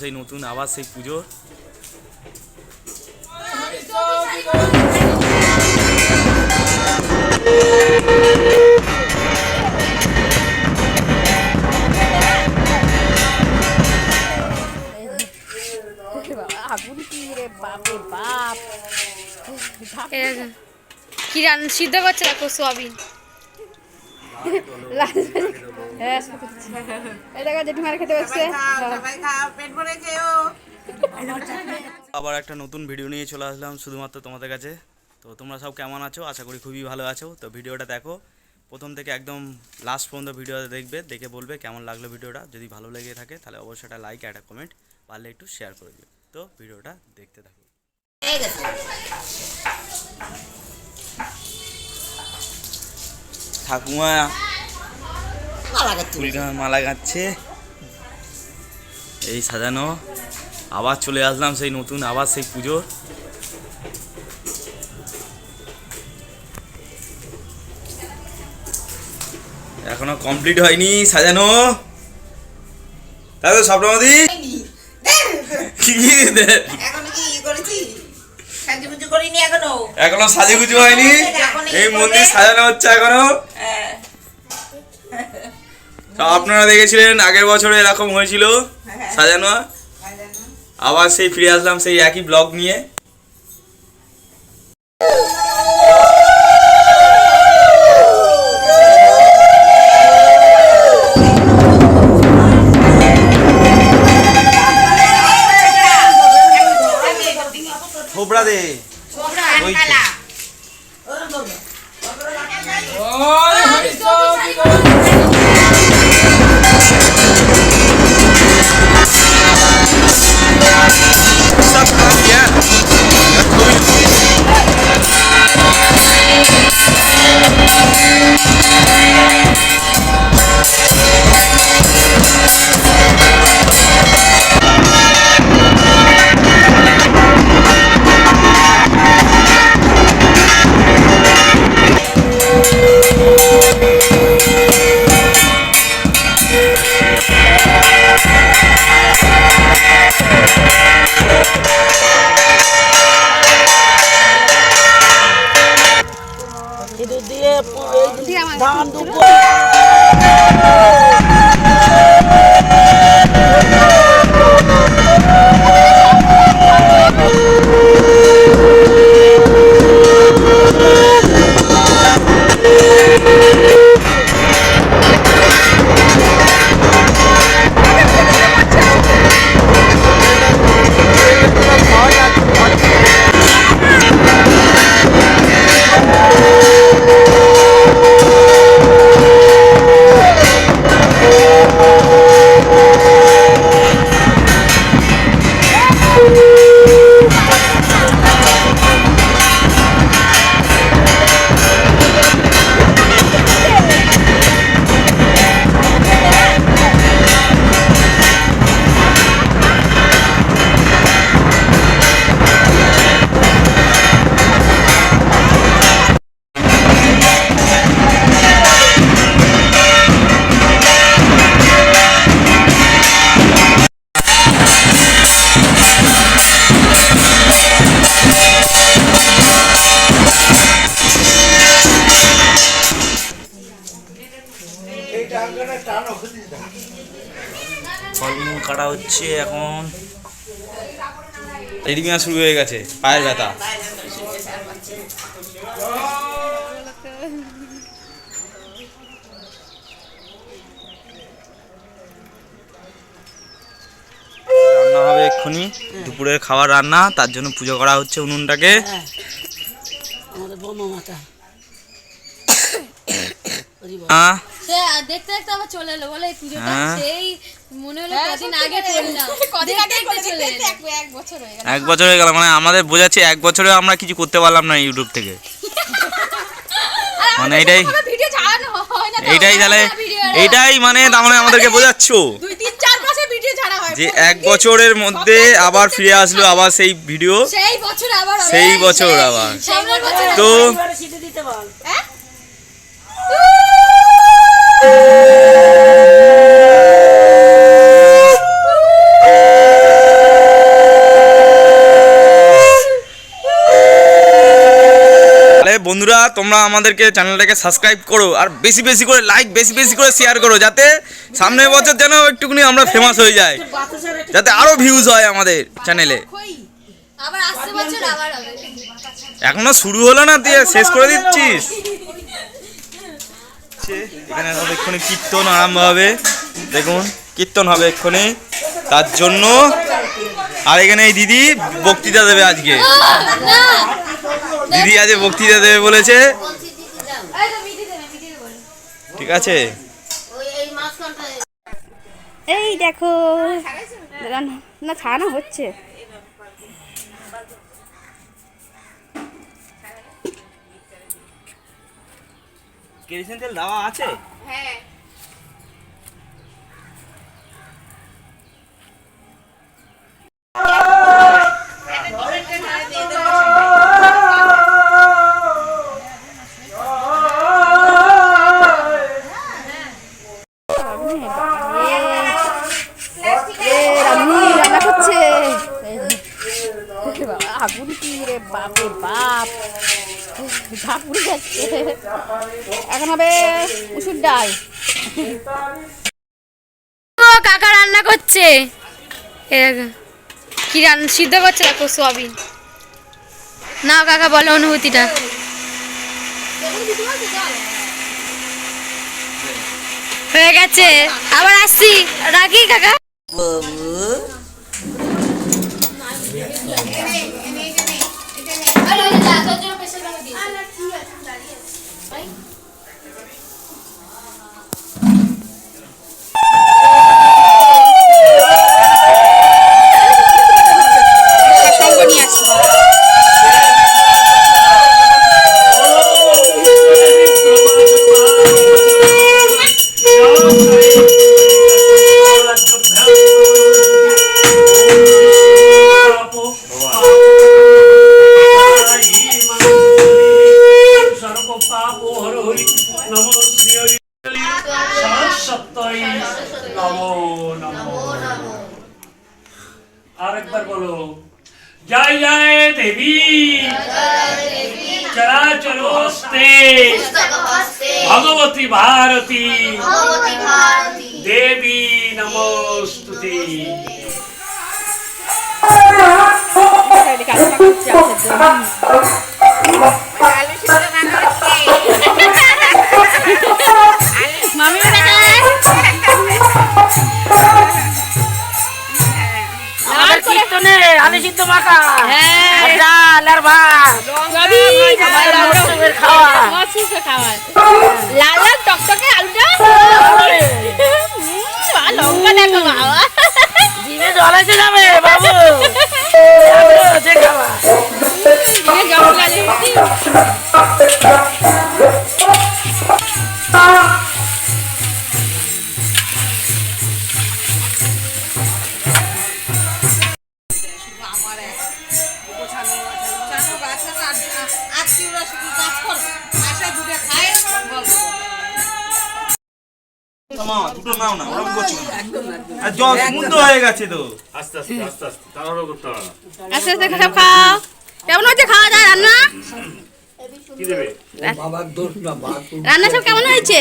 সেই নতুন আবার সেই পুজো। আগুন কি সিদ্ধ করছে দেখো সোয়াবিন। আবার একটা নতুন ভিডিও নিয়ে চলে আসলাম শুধুমাত্র তোমাদের কাছে। তো তোমরা সব কেমন আছো? আশা করি খুবই ভালো আছো। তো ভিডিওটা দেখো। প্রথম থেকে একদম লাস্ট পর্যন্ত ভিডিওটা দেখবে, দেখে বলবে কেমন লাগল ভিডিওটা। যদি ভালো লেগে থাকে, তাহলে অবশ্যই একটা লাইক একটা কমেন্ট পারলে একটু শেয়ার করে দিও। তো ভিডিওটা দেখতে থাকো। ঠাকুমা। মালা গাচ্ছে। এই সাজানো। আবার চলে আসলাম সেই নতুন আবার সেই পুজো। এখনও কমপ্লিট হয়নি সাজানো। তাই তো স্বপ্নমদি কি কি দে- কি ই করেছি সাজুগুজু করিনি এখনও সাজেগুজু হয়নি? এই মন্দির সাজানো হচ্ছে এখনও? হ্যাঁ আপনারা দেখেছিলেন আগের বছরে এরকম হয়েছিল? সাজানো? আবার সেই ফিরে আসলাম সেই একই ব্লগ নিয়ে। থোবড়া দে। ওই তো। এদিকে শুরু হয়ে গেছে পায়ের ব্যথা। রান্না হবে এক্ষুনি দুপুরের খাবার রান্না তার জন্য পুজো করা হচ্ছে উনুনটাকে। আমাদের আহ, সে দেখতে দেখতে আবার চলে এলো। বলে পুজোটা হ্যাঁ। সেই মনে হলো কদিন আগে করলাম কদিন আগে চলে এক বছর হয়ে গেল। এক বছর হয়ে গেল মানে আমাদের বোঝাচ্ছে এক বছরে আমরা কিছু করতে পারলাম না ইউটিউব থেকে। মানে এটাই হয়। এইটাই তাহলে এইটাই মানে তার মানে আমাদেরকে বোঝাচ্ছ? দুই তিন চার মাসে ভিডিও ছাড়া হয়। যে এক বছরের মধ্যে আবার ফিরে আসলো আবার সেই ভিডিও সেই বছর আবার সেই বছর আবার। তো বন্ধুরা, তোমরা আমাদেরকে চ্যানেলটাকে সাবস্ক্রাইব করো আর বেশি বেশি করে লাইক বেশি বেশি করে শেয়ার করো যাতে সামনের বছর যেন একটুকুনি আমরা ফেমাস হয়ে যাই, যাতে আরও ভিউজ হয় আমাদের চ্যানেলে এখনও শুরু হলো না তুই শেষ করে দিচ্ছিস? এখানে হবে এক্ষুনি কীর্তন আরম্ভ হবে। দেখুন, কীর্তন হবে এক্ষুনি। তার জন্য আর এখানে এই দিদি বক্তৃতা দেবে আজকে। দিদি আজকে বক্তৃতা দেবে বলেছে। ঠিক আছে? এই দেখো না, ছাড়ানো হচ্ছে। কেরোসিন তেল দেওয়া আছে? বাবা, আগুন কি রে বাপে বাপ। ঝাপুড়ে যাচ্ছে এখন হবে মুসুর ডাল। ও কাকা রান্না করছে। কি রান্না সিদ্ধ করছে দেখো সোয়াবিন। না কাকা বলো অনুভূতিটা। হয়ে গেছে। আবার আসছি। রাখি কাকা। ভগবতী ভারতী দেবী নমস্তুতি এদিকে কীর্তনে আলু সিদ্ধ মাখা হ্যাঁ। ডাল আর ভাত খাওয়া। লাল লাল টকটকে আলুটা। লঙ্কা দেখো বাবা। জিভে জল এসে যাবে বাবু। হয়ে গেছে তো। আস্তে আস্তে আস্তে আস্তে তাড়াহুড়ো করতে হবে আস্তে আস্তে সব খাও। কেমন হচ্ছে খাওয়া যায় রান্না? কি দেবে? রান্না সব কেমন হয়েছে?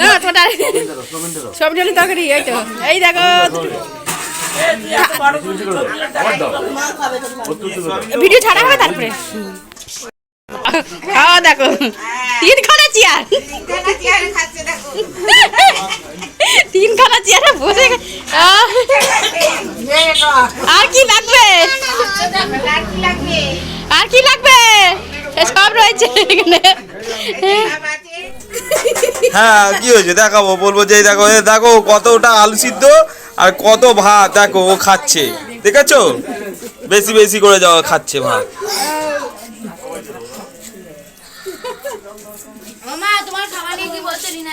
না ছোটা সব জন্য তরকারি এই তো। এই দেখো। ভিডিও ছাড়া হবে তারপরে। খাওয়া দেখো চেয়ার। বসে আর কি লাগবে? আর কি লাগবে? সব রয়েছে এখানে। হ্যাঁ কি হয়েছে? দেখাবো, বলব যে দেখো দেখো, কতটা আলু সিদ্ধ। আর কত ভাত দেখো ও খাচ্ছে। দেখেছ? বেশি বেশি করে যাওয়া খাচ্ছে ভাত। মামা তোমার খাবার নিয়ে কি বলছে রিনা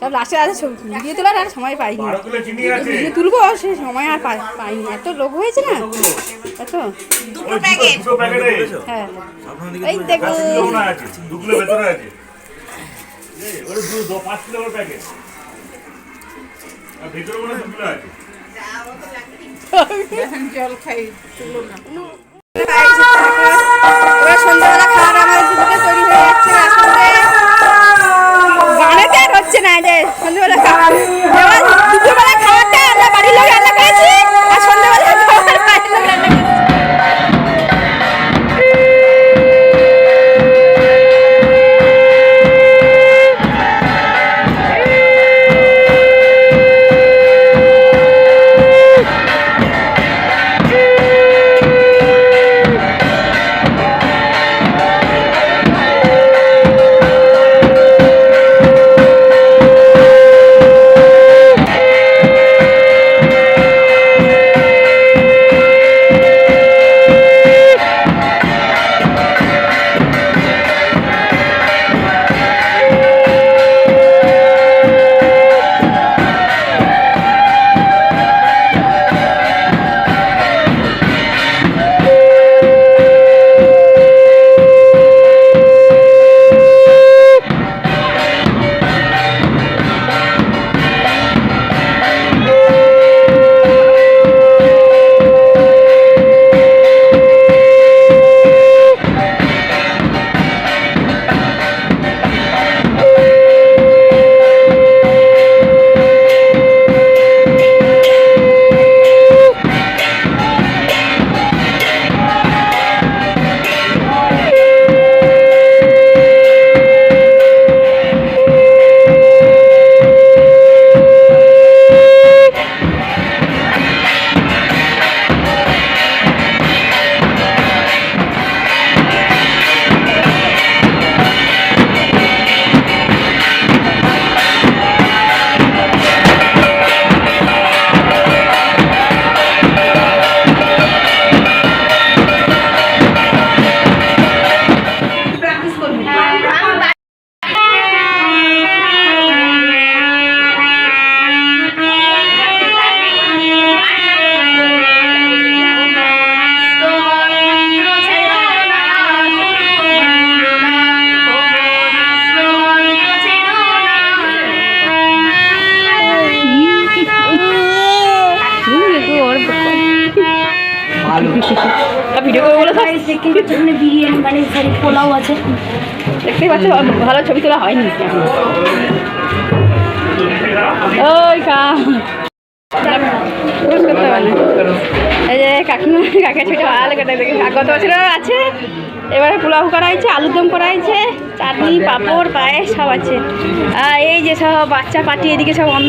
সব লাস্টে আছে ভিডিও তোলার আর সময় পাইনি। ভিডিও তুলবো সে সময় আর পাই- পাইনি। এত লোক হয়েছে না। এত। হ্যাঁ। এই দেখো। মনে বিরিয়ানি মানে সরি পোলাও আছে। দেখতেই পাচ্ছ, ভালো ছবি তোলা হয়নি। এখন। ওই কা করতে পারে কাকিমা কাকা ছবিটা ভালো দেখে গত বছরও আছে। এবারে পোলাও করা হয়েছে আলুর দম করা হয়েছে চাটনি পাঁপড় পায়েস সব আছে। আর এই যে সব বাচ্চা পাটি এদিকে সব অন্য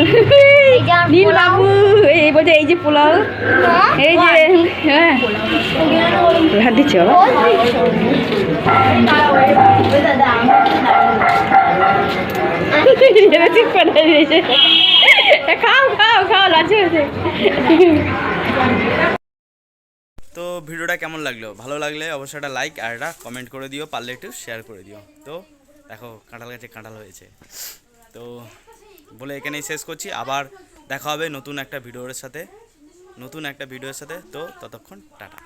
নীল বাবু এই বলছে এই যে পোলাও। এই যে হ্যাঁ। হাত দিচ্ছে? বাবা ঠিক করে দিয়েছে খাও খাও খাও লাচে তো ভিডিওটা কেমন লাগল? ভালো লাগলে অবশ্যই একটা লাইক আর একটা কমেন্ট করে দিও, পারলে একটু শেয়ার করে দিও। তো দেখো, কাঁঠাল গাছে কাঁঠাল হয়েছে। তো বলে এখানেই শেষ করছি। আবার দেখা হবে নতুন একটা ভিডিওর সাথে। নতুন একটা ভিডিওর সাথে। তো ততক্ষণ টাটা।